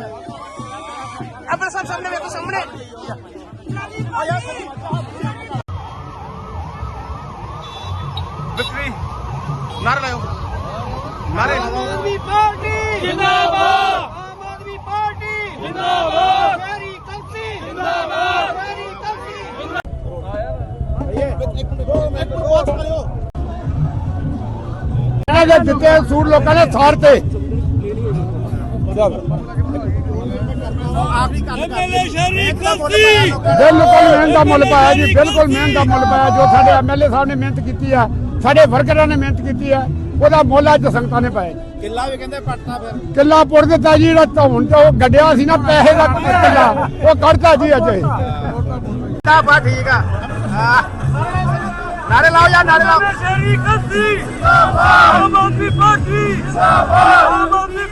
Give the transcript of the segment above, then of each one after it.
ਆਪਣੇ ਸਭ ਸਾਹਮਣੇ ਵੇਖੋ ਸਾਹਮਣੇ ਵਿਕਟਰੀ ਨਾਰੇ ਲਾਓ ਨਾਰੇ ਆਦਮੀ ਪਾਰਟੀ ਜਿੰਦਾਬਾਦ ਆਮ ਆਦਮੀ ਪਾਰਟੀ ਜਿੰਦਾਬਾਦ ਮੇਰੀ ਕਲਸੀ ਜਿੰਦਾਬਾਦ ਮੇਰੀ ਕਲਸੀ ਇਹਨਾਂ ਦੇ ਦਿੱਤੇ ਸੂਟ ਲੋਕਾਂ ਨੇ ਸ਼ਰੀਫ ਕਲਸੀ ਬਿਲਕੁਲ ਮਿਹਨਤ ਦਾ ਮੁੱਲ ਪਾਇਆ ਜੀ ਬਿਲਕੁਲ ਮਿਹਨਤ ਦਾ ਮੁੱਲ ਪਾਇਆ ਜੋ ਸਾਡੇ ਐਮਐਲਏ ਸਾਹਿਬ ਨੇ ਮਿਹਨਤ ਕੀਤੀ ਆ ਸਾਡੇ ਵਰਕਰਾਂ ਨੇ ਮਿਹਨਤ ਕੀਤੀ ਆ ਉਹਦਾ ਮੁੱਲ ਅੱਜ ਸੰਗਤਾਂ ਨੇ ਪਾਇਆ ਕਿੱਲਾ ਵੀ ਕਹਿੰਦੇ ਪੱਟਣਾ ਫਿਰ। ਕਿੱਲਾ ਪੁੱਟ ਦਿੱਤਾ ਜੀ ਜਿਹੜਾ ਧੌਣ ਤੇ ਉਹ ਗੱਡਿਆ ਸੀ ਨਾ ਪੈਸੇ ਦਾ ਕਿੱਲਾ ਉਹ ਕੱਢਤਾ ਜੀ ਅੱਜ। ਇਹ। ਤਾਂ ਬਾ ਠੀਕ ਆ। ਨਾਰੇ ਲਾਓ ਯਾਰ ਨਾਰੇ ਲਾਓ। ਸ਼ਰੀਫ ਕਲਸੀ ਜਿੰਦਾਬਾਦ ਆਮ ਆਦਮੀ ਪਾਰਟੀ। ਜਿੰਦਾਬਾਦ ਆਮ ਆਦਮੀ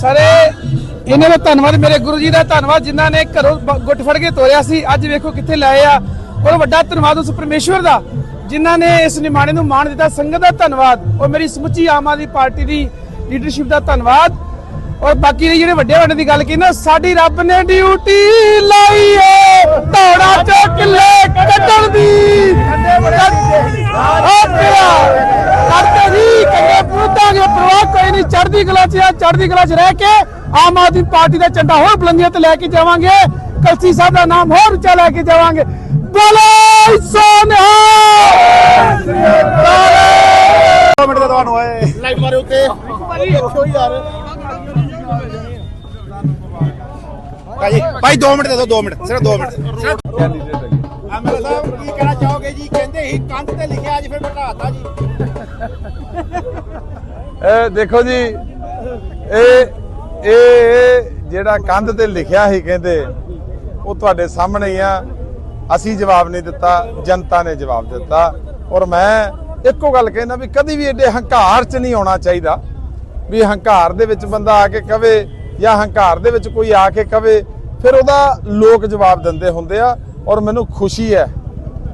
ਸਾਰੇ, ਇਹਨਾਂ ਦਾ ਧੰਨਵਾਦ, ਮੇਰੇ ਗੁਰੂ ਜੀ ਦਾ ਧੰਨਵਾਦ, ਜਿਨ੍ਹਾਂ ਨੇ ਘਰੋਂ ਗੁੱਟ ਫੜ ਕੇ ਤੋਰਿਆ ਸੀ। ਅੱਜ ਵੇਖੋ ਕਿੱਥੇ ਲਾਏ ਆ। ਔਰ ਵੱਡਾ ਧੰਨਵਾਦ ਉਸ ਪਰਮੇਸ਼ਵਰ ਦਾ, ਜਿਨ੍ਹਾਂ ਨੇ ਇਸ ਨਿਮਾਣੇ ਨੂੰ ਮਾਣ ਦਿੱਤਾ। ਸੰਗਤ ਦਾ ਧੰਨਵਾਦ ਔਰ ਮੇਰੀ ਸਮੁੱਚੀ ਆਮ ਆਦਮੀ ਪਾਰਟੀ ਦੀ ਲੀਡਰਸ਼ਿਪ ਦਾ ਧੰਨਵਾਦ। ਔਰ ਬਾਕੀ ਦੇ ਜਿਹੜੇ ਵੱਡੇ ਵੱਡੇ ਦੀ ਗੱਲ ਕੀਤੀ ਨਾ ਸਾਡੀ ਰੱਬ ਨੇ ਡਿਊਟੀ ਲਾਈ ਏ। ਧੌੜਾ ਚੋਂ ਕਿੱਲੇ ਕੱਢਣ ਦੀ। ਕਰਦੇ ਜੀ ਕੰਗੇ ਪੁੱਤਾਂਗੇ ਪ੍ਰਵਾਹ ਕੋਈ ਨਹੀਂ ਚੜ੍ਹਦੀ ਕਲਾ 'ਚ ਆ ਚੜ੍ਹਦੀ ਕਲਾ 'ਚ ਰਹਿ ਕੇ ਆਮ ਆਦਮੀ ਪਾਰਟੀ ਦਾ ਝੰਡਾ ਹੋਰ ਬੁਲੰਦੀਆਂ ਤੇ ਲੈ ਕੇ ਜਾਵਾਂਗੇ। ਕਲਸੀ ਸਾਹਿਬ ਦਾ ਨਾਮ ਹੋਰ ਉੱਚਾ ਲੈ ਕੇ ਜਾਵਾਂਗੇ। ਬੋਲੇ ਸੋਨਿਆ! ਦੋ ਮਿੰਟ ਦਾ ਤੁਹਾਨੂੰ ਓਏ ਲਾਈਟ ਮਾਰੇ ਉੱਤੇ। ਯਾਰ ਭਾਈ ਭਾਈ 2 ਮਿੰਟ ਦੇ ਦਿਓ 2 ਮਿੰਟ ਸਿਰਫ 2 ਮਿੰਟ। ਐਮਐਲਏ ਸਾਹਿਬ ਕੀ ਕਹਿਣਾ ਚਾਹੋਗੇ ਜੀ? ਕਹਿੰਦੇ ਸੀ ਕੰਧ ਤੇ ਲਿਖਿਆ ਅੱਜ ਫਿਰ ਬਿਠਾਤਾ ਜੀ। ਇਹ ਦੇਖੋ ਜੀ ਇਹ ਇਹ ਇਹ ਜਿਹੜਾ ਕੰਧ ਤੇ ਲਿਖਿਆ ਸੀ ਕਹਿੰਦੇ ਉਹ ਤੁਹਾਡੇ ਸਾਹਮਣੇ ਹੀ ਆ। ਅਸੀਂ ਜਵਾਬ ਨਹੀਂ ਦਿੱਤਾ ਜਨਤਾ ਨੇ ਜਵਾਬ ਦਿੱਤਾ। ਔਰ ਮੈਂ ਇੱਕੋ ਗੱਲ ਕਹਿਣਾ ਵੀ ਕਦੀ ਵੀ ਐਡੇ ਹੰਕਾਰ 'ਚ ਨਹੀਂ ਆਉਣਾ ਚਾਹੀਦਾ। ਵੀ ਹੰਕਾਰ ਦੇ ਵਿੱਚ ਬੰਦਾ ਆ ਕੇ ਕਵੇ ਜਾਂ ਹੰਕਾਰ ਦੇ ਵਿੱਚ ਕੋਈ ਆ ਕੇ ਕਵੇ, ਫਿਰ ਉਹਦਾ ਲੋਕ ਜਵਾਬ ਦਿੰਦੇ ਹੁੰਦੇ ਆ। ਔਰ ਮੈਨੂੰ ਖੁਸ਼ੀ ਹੈ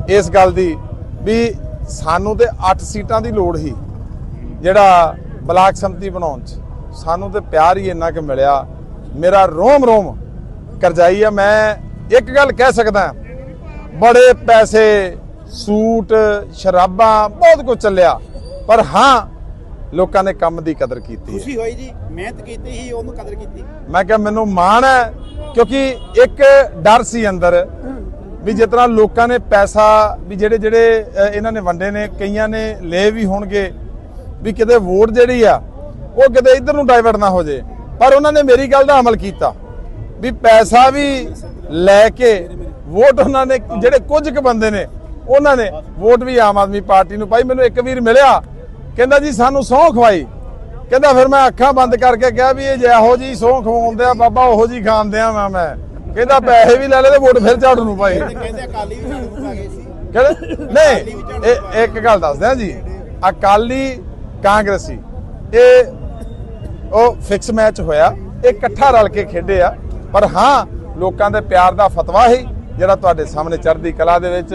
ਇਸ ਗੱਲ ਦੀ ਵੀ ਸਾਨੂੰ ਤੇ 8 ਸੀਟਾਂ ਦੀ ਲੋੜ ਹੀ ਜਿਹੜਾ ਬਲਾਕ ਸੰਮਤੀ ਬਣਾਉਣ ਚ। ਸਾਨੂੰ ਤੇ ਪਿਆਰ ਹੀ ਇੰਨਾ ਕਿ ਮਿਲਿਆ। ਮੇਰਾ ਰੋਮ ਰੋਮ ਕਰਜਾਈ ਆ। ਮੈਂ ਇੱਕ ਗੱਲ ਕਹਿ ਸਕਦਾ ਬੜੇ ਪੈਸੇ, ਸੂਟ, ਸ਼ਰਾਬਾਂ, ਬਹੁਤ ਕੁਝ ਚੱਲਿਆ। ਪਰ ਹਾਂ ਲੋਕਾਂ ਨੇ ਕੰਮ ਦੀ ਕਦਰ ਕੀਤੀ ਹੈ। ਖੁਸ਼ੀ ਹੋਈ ਜੀ ਮਿਹਨਤ ਕੀਤੀ ਸੀ ਉਹਨੂੰ ਕਦਰ ਕੀਤੀ। ਮੈਂ ਕਿਹਾ ਮੈਨੂੰ ਮਾਣ ਹੈ ਕਿਉਂਕਿ ਇੱਕ ਡਰ ਸੀ ਅੰਦਰ ਵੀ ਜਿਸ ਤਰ੍ਹਾਂ ਲੋਕਾਂ ਨੇ ਪੈਸਾ ਵੀ ਜਿਹੜੇ ਜਿਹੜੇ ਅ, ਇਹਨਾਂ ਨੇ ਵੰਡੇ ਨੇ ਕਈਆਂ ਨੇ ਲਏ ਵੀ ਹੋਣਗੇ ਵੀ ਕਿਤੇ ਵੋਟ ਜਿਹੜੀ ਆ ਉਹ ਕਿਤੇ ਇੱਧਰ ਨੂੰ ਡਾਈਵਰਟ ਨਾ ਹੋ ਜੇ। ਪਰ ਉਹਨਾਂ ਨੇ ਮੇਰੀ ਗੱਲ ਦਾ ਅਮਲ ਕੀਤਾ ਵੀ ਪੈਸਾ ਵੀ ਲੈ ਕੇ ਵੋਟ ਉਹਨਾਂ ਨੇ ਜਿਹੜੇ ਕੁਝ ਕੁ ਬੰਦੇ ਨੇ ਉਹਨਾਂ ਨੇ ਵੋਟ ਵੀ ਆਮ ਆਦਮੀ ਪਾਰਟੀ ਨੂੰ ਪਾਈ। ਮੈਨੂੰ ਇੱਕ ਵੀਰ ਮਿਲਿਆ ਕਹਿੰਦਾ ਜੀ ਸਾਨੂੰ ਸਹੁੰ ਖਵਾਈ ਕਹਿੰਦਾ ਫਿਰ ਮੈਂ ਅੱਖਾਂ ਬੰਦ ਕਰਕੇ ਕਿਹਾ ਵੀ ਇਹ ਜਿਹੋ ਜੀ ਸਹੁੰ ਖਵਾਉਂਦੇ ਆ ਬਾਬਾ ਉਹੋ ਜੀ ਖਾਂਦੇ ਆ ਮੈਂ ਮੈਂ। ਕਹਿੰਦਾ ਪੈਸੇ ਵੀ ਲੈ ਲੈ ਤੇ ਵੋਟ ਫਿਰ ਝਾੜੂ ਨੂੰ ਪਾਈ ਕਹਿੰਦੇ ਅਕਾਲੀ ਵੀ ਝਾੜੂ ਪਾ ਗਏ ਸੀ। ਕਹਿੰਦੇ ਨਹੀਂ ਇਹ ਇੱਕ ਗੱਲ ਦੱਸਦੇ ਜੀ ਅਕਾਲੀ ਕਾਂਗਰਸੀ ਇਹ ਉਹ ਫਿਕਸ ਮੈਚ ਹੋਇਆ ਇਹ ਇਕੱਠਾ ਰਲ ਕੇ ਖੇਡੇ ਆ ਪਰ ਹਾਂ ਲੋਕਾਂ ਦੇ ਪਿਆਰ ਦਾ ਫਤਵਾ ਹੀ ਜਿਹੜਾ ਤੁਹਾਡੇ ਸਾਹਮਣੇ ਚੜ੍ਹਦੀ ਕਲਾ ਦੇ ਵਿੱਚ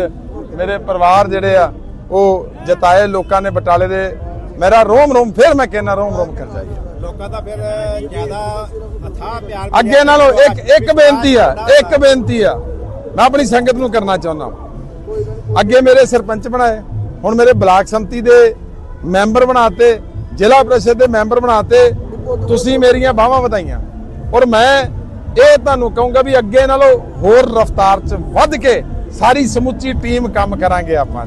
ਮੇਰੇ ਪਰਿਵਾਰ ਜਿਹੜੇ ਆ ਉਹ ਜਤਾਏ ਲੋਕਾਂ ਨੇ ਬਟਾਲੇ ਦੇ ਮੇਰਾ ਰੋਮ ਰੋਮ ਫਿਰ ਮੈਂ ਕਹਿੰਦਾ ਰੋਮ ਰੋਮ ਕਰ ਜਾਈਏ। ਲੋਕਾਂ ਦਾ ਫਿਰ ਜ਼ਿਆਦਾ ਅਥਾਹ ਪਿਆਰ ਅੱਗੇ ਨਾਲੋਂ ਇੱਕ ਇੱਕ ਬੇਨਤੀ ਆ ਇੱਕ ਬੇਨਤੀ ਆ। ਮੈਂ ਆਪਣੀ ਸੰਗਤ ਨੂੰ ਕਰਨਾ ਚਾਹੁੰਦਾ ਅੱਗੇ ਮੇਰੇ ਸਰਪੰਚ ਬਣਾਏ ਹੁਣ ਮੇਰੇ ਬਲਾਕ ਸੰਮਤੀ ਦੇ ਮੈਂਬਰ ਬਣਾਤੇ ਜ਼ਿਲ੍ਹਾ ਪ੍ਰੀਸ਼ਦ ਦੇ ਮੈਂਬਰ ਬਣਾਤੇ ਤੁਸੀਂ ਮੇਰੀਆਂ ਬਾਹਾਂ ਵਧਾਈਆਂ। ਔਰ ਮੈਂ ਇਹ ਤੁਹਾਨੂੰ ਕਹੂੰਗਾ ਵੀ ਅੱਗੇ ਨਾਲੋਂ ਹੋਰ ਰਫ਼ਤਾਰ 'ਚ ਵੱਧ ਕੇ ਸਾਰੀ ਸਮੁੱਚੀ ਟੀਮ ਕੰਮ ਕਰਾਂਗੇ ਆਪਾਂ